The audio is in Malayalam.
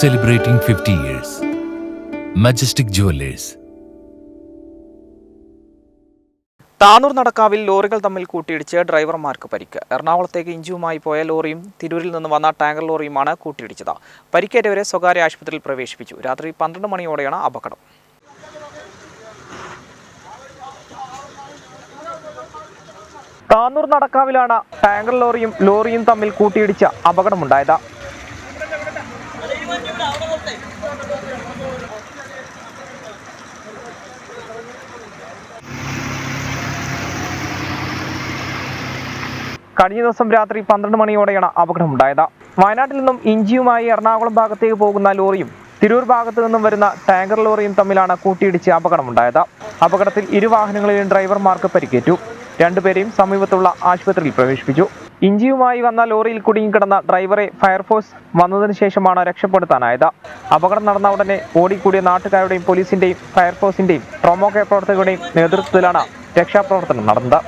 celebrating 50 years. Majestic Jewelers. Tanur നടക്കാവിൽ ലോറികൾ തമ്മിൽ കൂട്ടിയിടിച്ച് ഡ്രൈവർമാർക്ക് പരിക്ക്. എറണാകുളത്തേക്ക് ഇഞ്ചുമായി പോയ ലോറിയും തിരൂരിൽ നിന്ന് വന്ന ടാങ്കർ ലോറിയുമാണ് കൂട്ടിയിടിച്ചത്. പരിക്കേറ്റവരെ സ്വകാര്യ ആശുപത്രിയിൽ പ്രവേശിപ്പിച്ചു. രാത്രി പന്ത്രണ്ട് മണിയോടെയാണ് അപകടം. താനൂർ നടക്കാവിലാണ് ടാങ്കർ ലോറിയും ലോറിയും തമ്മിൽ കൂട്ടിയിടിച്ച അപകടമുണ്ടായത്. കഴിഞ്ഞ ദിവസം രാത്രി പന്ത്രണ്ട് മണിയോടെയാണ് അപകടം അപകടമുണ്ടായത്. വയനാട്ടിൽ നിന്നും ഇഞ്ചിയുമായി എറണാകുളം ഭാഗത്തേക്ക് പോകുന്ന ലോറിയും തിരൂർ ഭാഗത്തു നിന്നും വരുന്ന ടാങ്കർ ലോറിയും തമ്മിലാണ് കൂട്ടിയിടിച്ച് അപകടമുണ്ടായത്. അപകടത്തിൽ ഇരു വാഹനങ്ങളിലും ഡ്രൈവർമാർക്ക് പരിക്കേറ്റു. രണ്ടുപേരെയും സമീപത്തുള്ള ആശുപത്രിയിൽ പ്രവേശിപ്പിച്ചു. ഇഞ്ചിയുമായി വന്ന ലോറിയിൽ കുടുങ്ങിക്കിടന്ന ഡ്രൈവറെ ഫയർഫോഴ്സ് വന്നതിന് ശേഷമാണ് രക്ഷപ്പെടുത്താനായത്. അപകടം നടന്ന ഉടനെ ഓടിക്കൂടിയ നാട്ടുകാരുടെയും പോലീസിന്റെയും ഫയർഫോഴ്സിന്റെയും ട്രോമോ കെയർ പ്രവർത്തകരുടെയും നേതൃത്വത്തിലാണ് രക്ഷാപ്രവർത്തനം നടന്നത്.